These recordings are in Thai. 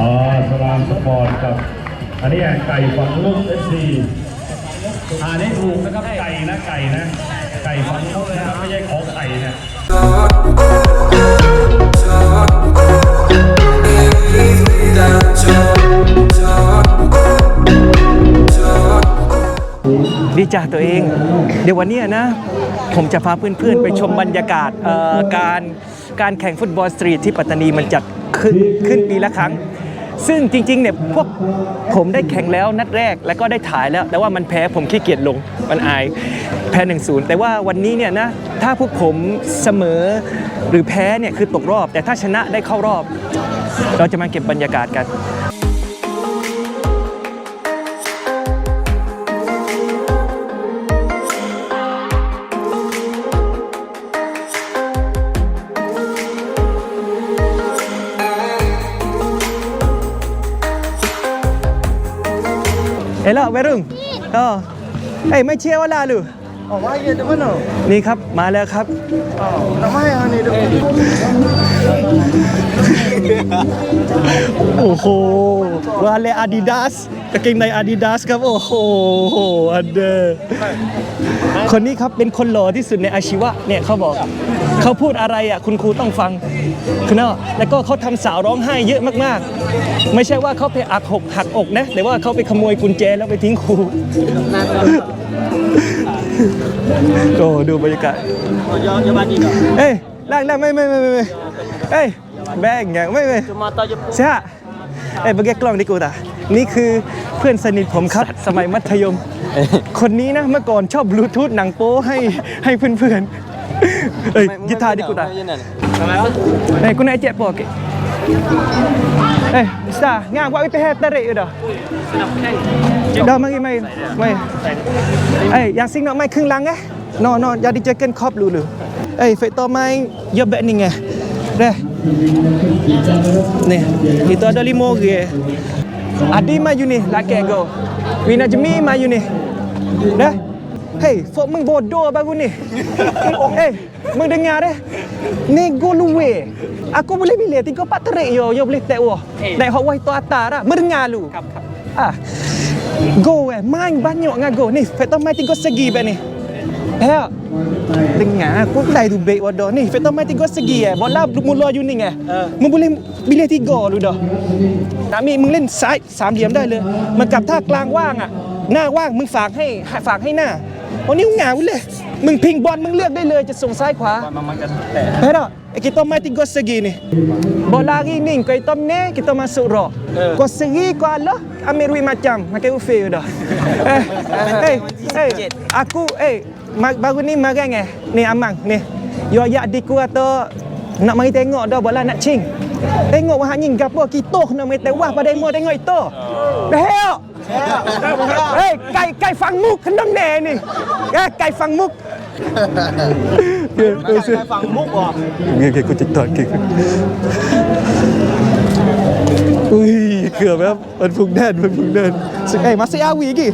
อ๋อสลามสปอร์ตกับ อันนี้ไก่ฝังลูกเอฟซีอ่านให้ถูกนะครับไก่นะไก่นะ ไก่ฝังลูกนะครับไม่ใช่ของไข่นะ ดีจ้าตัวเอง เดี๋ยววันเนี้ยนะ ผมจะพาเพื่อนๆ ไปชมบรรยากาศเอ่อการการแข่งฟุตบอลสตรีทที่ปัตตานีมันจัดขึ้นขึ้นปีละครั้ง ซึ่งจริงๆเนี่ยพวกผมได้แข่งแล้วนัดแรกแล้วก็ได้ถ่ายแล้ว แต่ว่ามันแพ้ผมขี้เกียจลงมันอายแพ้หนึ่งศูนย์แต่ว่าวันนี้เนี่ยนะถ้าพวกผมเสมอหรือแพ้เนี่ยคือตกรอบ แต่ถ้าชนะได้เข้ารอบ เราจะมาเก็บบรรยากาศกัน เอ้ยล่ะเวรุ่ง อ๋อเอ้ยไม่เชื่อว่าลาลู Oh, why the mana? นี่ครับมาแล้วครับ Oh, nak main ni duk. โอ้โหวาเลอาดิดาสกางเกงในอาดิดาสครับโอ้โหอันเดอร์คนนี้ครับเป็นคนหล่อที่สุดในอาชีวะเนี่ยเขาบอกเขาพูดอะไรอะคุณครูต้องฟังคือเนาะแล้วก็เขาทำสาวร้องไห้เยอะมากๆ ไม่ใช่ว่าเขาไปอักหกหักอกนะแต่ว่าเขาไปขโมยกุญแจแล้วไปทิ้งครู โอ้ดูบรรยากาศ Oh, jangan jangan bagi dah. เอ้ยแรกแรกไม่ไม่ไม่ไม่ไม่เอ้ยแบงอย่างไม่ไม่ Cuma mata je. ใช่ฮะเอ้ยเบเกกล้องดิกูตานี่คือเพื่อนสนิทผมครับ สมัยมัธยม คนนี้นะเมื่อก่อนชอบบลูทูธหนังโป๊ให้ให้เพื่อนๆเอ้ยกีตาร์ดิกูตาเอ้ยกูนายเจ็บปอก เอ้ยสตาร์งานว่าไปแฮตเตอร์เรย์เด้อเด้อมากี่ไม่ไม่เอ้ยอยากซิงเนาะไม่ครึ่งหลังไงนอนนอนอยากดิเจอกันครอบรู้หรือเอ้ยเฟตโตไม่เยอะแบบนี้ไงเด้ Nih, itu ada lima orang. Adi maju ni, laki go. Wina Jemi maju ni. Dah. Hei, Fok meng bodoh baru ni. Hei, meng dengar deh. Ni go luwe. Aku boleh pilih tiga empat terik yo, yo boleh tak wah. Naik hot wah itu atas dah. Mendengar lu. Ah. Go eh, main banyak ngah go. Ni, fek main tiga segi bet ni. Eh, dengar aku dah tu baik wadah ni. Fek main tiga segi eh. Bola mula you ni eh. มึง boleh pilih tiga lu dah. Nak mi มึงเล่นซ้ายสามเหลี่ยมได้เลยเหมันกับถ้ากลางว่างอะ หน้าว่างมึงฝากให้ฝากให้หน้าโอ้นิ้วเหงาเลย มึงพิงบอลมึงเลือกได้เลยจะส่งซ้ายขวา Pero, eh, kita main tiga segi ni. Bola hari ni kau hitam ni, kita masuk rock. Kau segi kau Allah, ambil duit macam, makan buffet dah. eh, eh, eh, aku, eh, ma- baru ni marang eh. Ni Amang, ni. Yo ayak diku atau nak mari tengok dah bola nak cing. Tengok wah nying gapo kita nak mari tewah pada demo tengok itu. Dah. Eh, kai kai fang muk kendam nè ni. Eh, kai fang muk. ใครฟังมุกออเงี้ยกูจะตอดกิกอุ้ยเกือบแล้วมันพุ่งแน่นมันพุ่งแน่นสิกเอ้ยมาเสียวีกี่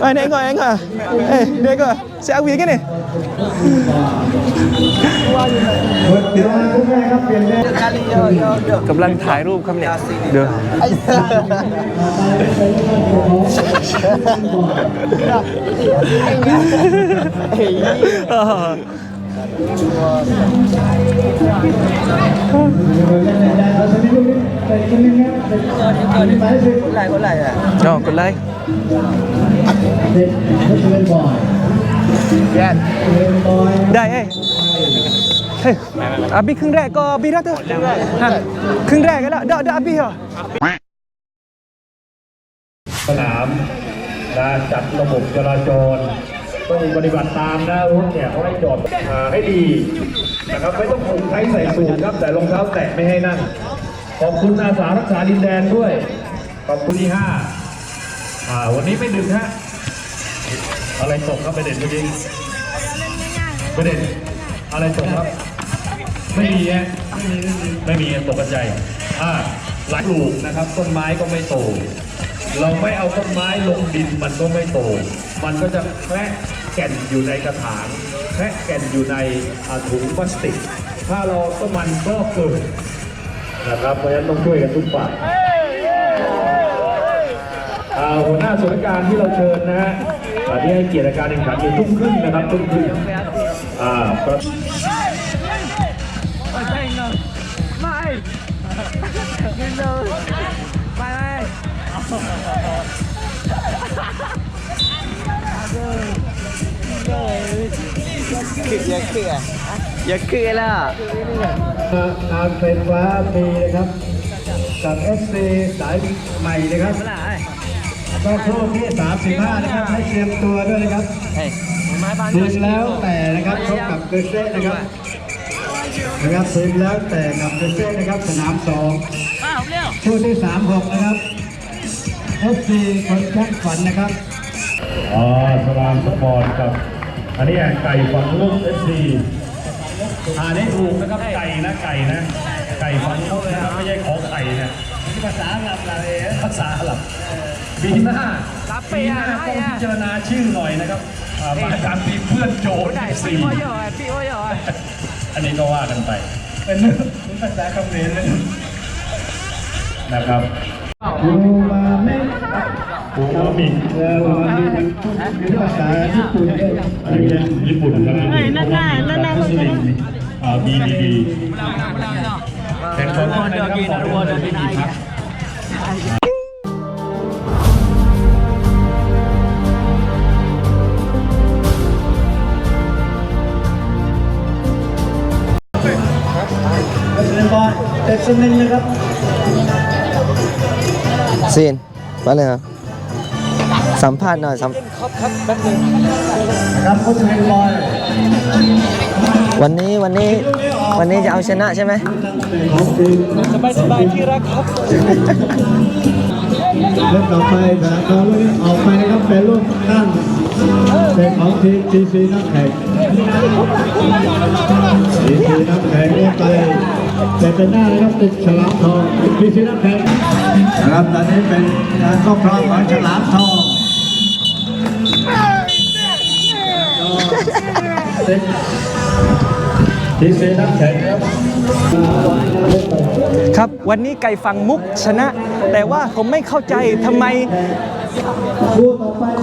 ไอ้เน่ยก่อนเองค่ะเอ้ยเด็กก่อนเสียวีกี่เนี่ยำลังถ่ายรูปครับเนี่ยเดี๋ยว Lại có lại à. อ๋อกดไลค์ได้เอ้ย เฮ้ยอาบีครึ่งแรกก็อาบีแล้วเถอะฮะครึ่งแรกก็แล้วเดี๋ยวเดี๋ยวอาบีเหรอสนามนะจัดระบบจราจร ต้องปฏิบัติตามนะรถเนี่ยเขาให้จอดให้ดีนะครับไม่ต้องผูกใช้ใส่สูทครับแต่รองเท้าแตะไม่ให้นั่งขอบคุณอาสารักษาดินแดนด้วยขอบคุณที่ห้าอ่าวันนี้ไม่ดึกฮะอะไรตกครับประเด็นเมื่อกี้ประเด็นอะไรตกครับ ไม่มีฮะไม่มีตกกระจายอ่าหลายปลูกนะครับ ต้นไม้ก็ไม่โต เราไม่เอาต้นไม้ลงดินมันก็ไม่โต มันก็จะแคระแก่นอยู่ในกระถางแคระแก่นอยู่ในถุงพลาสติก ถ้าเราต้นมันก็เกิดนะครับเพราะฉะนั้นต้องช่วยกันทุกฝ่ายาหัวหน้าส่วนการที่เราเชิญนะฮะอ่าที่ให้เกียรติการแข่งขันในทุ่มครึ่งนะครับทุ่มครึ่งอ่า ประอย่าเคืออย่าเคือล่ะทางไฟฟ้ามีนะครับกับเอสซีสายใหม่นะครับก็โทษที่ 35 นะครับ ให้เตรียมตัวด้วยนะครับเฮ้ยไม้บ้านทีมแล้วแต่นะครับพบกับเกษตรนะครับนะครับทีมแล้วแต่กับเกษตรนะครับสนามสอง คู่ที่36นะครับเอสซีคนแข่งฝันนะครับอ๋อสลามสปอร์ตกับ อันนี้ไก่ฝังลูกเอฟซีอ่านได้ถูกนะครับไก่นะไก่นะ ไก่ฝังลูกนะครับไม่ใช่ขอไข่นะภาษาอาหรับอะไรภาษาอาหรับปีหน้าปีหน้าต้องพิจารณาชื่อหน่อยนะครับอ่ามาจากทีมเพื่อนโจทย์สี่พี่โอ้ยอะอันนี้ก็ว่ากันไปเป็นเรื่องภาษาคำเขมรเลย นะครับปูมาเมะปูมามิเออปูมามิเป็นภาษาญี่ปุ่นด้วยอันนี้เป็นญี่ปุ่นนะครับนั่นน่ะนั่นน่ะมุสลิมอ่าบีดีดีแต่คนก็ได้รับของเรื่องที่ดีครับเด็กคนนึงนะครับ ซีนมาเลยครับสัมภาษณ์หน่อยสัมครับโค้ชเมนบอยวันนี้วันนี้วันนี้จะเอาชนะใช่ไหมสบายสบายที่รักครับเล่นต่อไปแต่เขาลูกนี้ออกไปนะครับเป็นลูกนั่ง เป็นของทีมทีซีนักแข่งทีซีนักแข่งนี่ไปแต่เป็นหน้านะครับติดฉลามทองทีซีนักแข่งนะครับตอนนี้เป็นการครอบครองของฉลามทองทีซีนักแข่งครับครับวันนี้ไก่ฟังมุกชนะ แต่ว่าผมไม่เข้าใจทำไม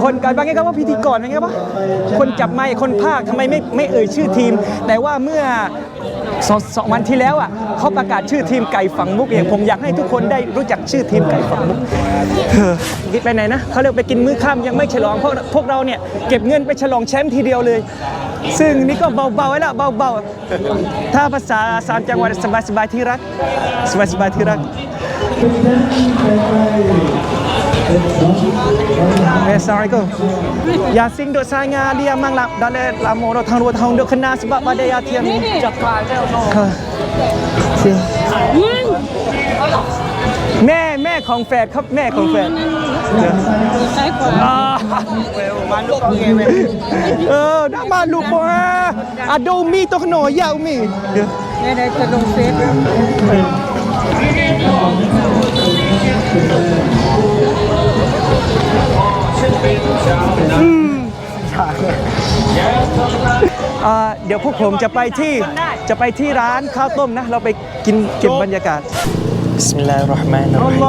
คนไก่บางแง่ก็ว่าพิธีกรไงปะคนจับไมค์คนภาคทำไมไม่ไม่เอ่ยชื่อทีม แต่ว่าเมื่อสองสองวันที่แล้วอะเขาประกาศชื่อทีมไก่ฝังมุกเองผมอยากให้ทุกคนได้รู้จักชื่อทีมไก่ฝังมุกเฮ้อไปไหนนะเขาเรียกไปกินมื้อค่ำยังไม่ฉลองเพราะพวกเราเนี่ยเก็บเงินไปฉลองแชมป์ทีเดียวเลย ซึ่งนี่ก็เบาๆไว้ละเบาๆถ้าภาษาสามจังหวัดสบายๆที่รักสบายๆที่รัก Assalamualaikum. Yasin duk sanga dia mang lap dalam lama dah tahun dua tahun duk kena sebab badai yatian ni. Ha. Si. แม่แม่ของแฝดครับแม่ของแฝดอ่ามันลูกเกมเออน้ามาลูกบ่ฮะอะโดมีตัวขนอยยาวมีเดี๋ยวเนี่ยได้จะลงเฟซอ่า เดี๋ยวพวกผมจะไปที่จะไปที่ร้านข้าวต้มนะ เราไปกินเก็บบรรยากาศบิสมิลลาฮิรเราะห์มานิรเราะฮีม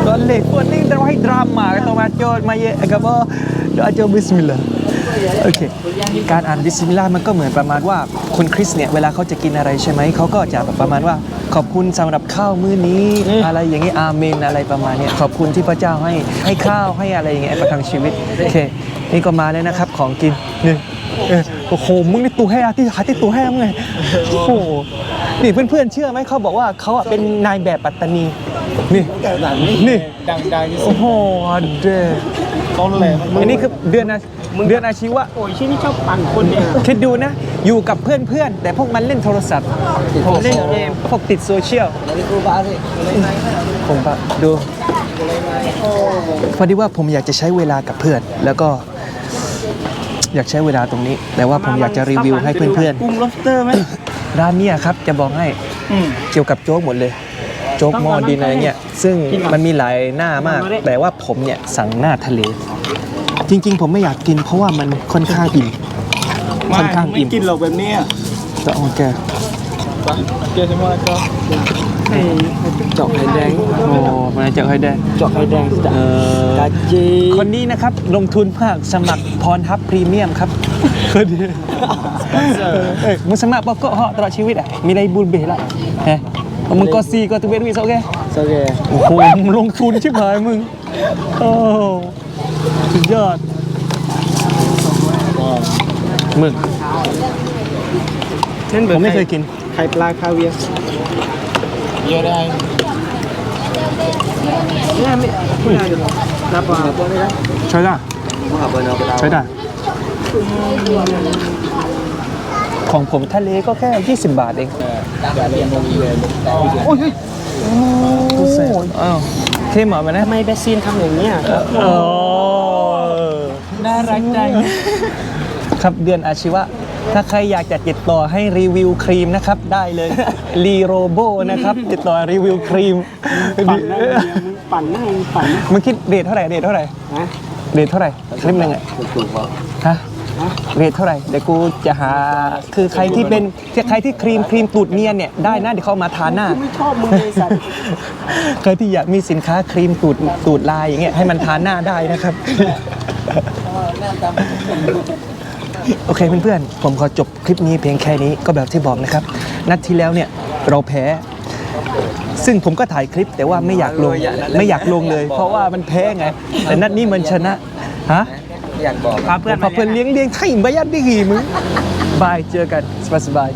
Boleh, buat ni dah wahid drama kata macam maya agama doa je bismillah. โอเค การอ่านบิสมิลลาห์มันก็เหมือนประมาณว่าคนคริสต์เนี่ยเวลาเขาจะกินอะไรใช่ไหม เขาก็จะแบบประมาณว่าขอบคุณสำหรับข้าวมื้อนี้ อะไรอย่างนี้อาเมนอะไรประมาณเนี้ยขอบคุณที่พระเจ้าให้ให้ข้าวให้อะไรอย่างเงี้ยประทังชีวิต โอเค นี่ก็มาแล้วนะครับของกินนี่เออโอ้โห มึงนี่ตัวแห้ที่หาที่ตัวแห้มึงไงโอ้โห นี่เพื่อนๆเชื่อไหมเขาบอกว่าเขาอะเป็นนายแบบปัตตานี นี่ นี่ ดังๆโอ้โหเด้อต้นเลยอันนี้คือเดือน อาเดือนอาชีวะโอ้ยชื่อนี่ชอบปั่นคนเนี่ยคิดดูนะ อยู่กับเพื่อนๆ แต่พวกมันเล่นโทรศัพท์เล่นเกมพวกติดโซเชียล dari ku balik ผมปะดูพอดีว่าผมอยากจะใช้เวลากับเพื่อน แล้วก็อยากใช้เวลาตรงนี้ แต่ว่าผมอยากจะรีวิวให้เพื่อนกุ้ง lobster ไหมๆร้านเนี้ยครับจะบอกให้อืมเกี่ยวกับโจ๊กหมดเลย โจ๊กหม้อดินอะไรเงี้ยซึ่งมันมีหลายหน้ามาก แต่ว่าผมเนี่ยสั่งหน้าทะเล จริง ๆ ผมไม่อยากกินเพราะว่ามันค่อนข้างอิ่ม ค่อนข้างไม่อิ่มกินหรอกแบบนี้อะแต่โอเคเจอสมมติก็ดอกไม้แดงโอ้มันมาเจอให้ได้เจาะไข่แดงจ้ะกาจีคนนี้นะครับลงทุนมากสมัครพรทับพรีเมียมครับคนนี้เอ้ยมึงสมัครปะก็เหาะตลอดชีวิตอะมีอะไรบุญเบละฮะมึงก็ซีก็ตัวเบนวิสโอเคโอเคโอ้โหมึงลงทุนชิบหายมึงโอ้ สุดยอดมึงผมไม่เคยกิน ไข่ปลาคาเวียร์เยอะได้เนี่ยไม่ไม่ได้นับว่าใช่ได้ใช่ได้ ของผมทะเลก็แค่ 20 บาทเองโอ้ยเฮ้ยโอ้อ้าวเข้มเหรอมันนะทำไมเบสซีนทำอย่างเนี้ยโอ้ น่ารักจัง ครับเดือนอาชีวะ ถ้าใครอยากจะติดต่อให้รีวิวครีมนะครับ ได้เลย รีโรโบนะครับ ติดต่อรีวิวครีม ปั่นได้เลยมึงปั่นได้มึงปั่นได้มันคิดเรทเท่าไหร่เรทเท่าไหร่ฮะเรทเท่าไหร่คลิปหนึ่งอะฮะเรทเท่าไหร่เดี๋ยวกูจะหาคือใครที่เป็นใครที่ครีมครีมตูดเนียนเนี่ยได้นะเดี๋ยวเขาเอามาทาหน้า ไม่ชอบมึงเลยสัตว์ใครที่อยากมีสินค้าครีมตูดตูดลายอย่างเงี้ยให้มันทาหน้าได้นะครับ โอเคเพื่อนๆ ผมขอจบคลิปนี้เพียงแค่นี้ก็แบบที่บอกนะครับ นัดที่แล้วเนี่ยเราแพ้ ซึ่งผมก็ถ่ายคลิปแต่ว่าไม่อยากลงไม่อยากลงเลย เพราะว่ามันแพ้ไง แต่นัดนี้มันชนะฮะอยากบอกพาเพื่อนพาเพื่อนเลี้ยงเลี้ยงไข่บายัดได้หีมึงบายเจอกันสบายสบาย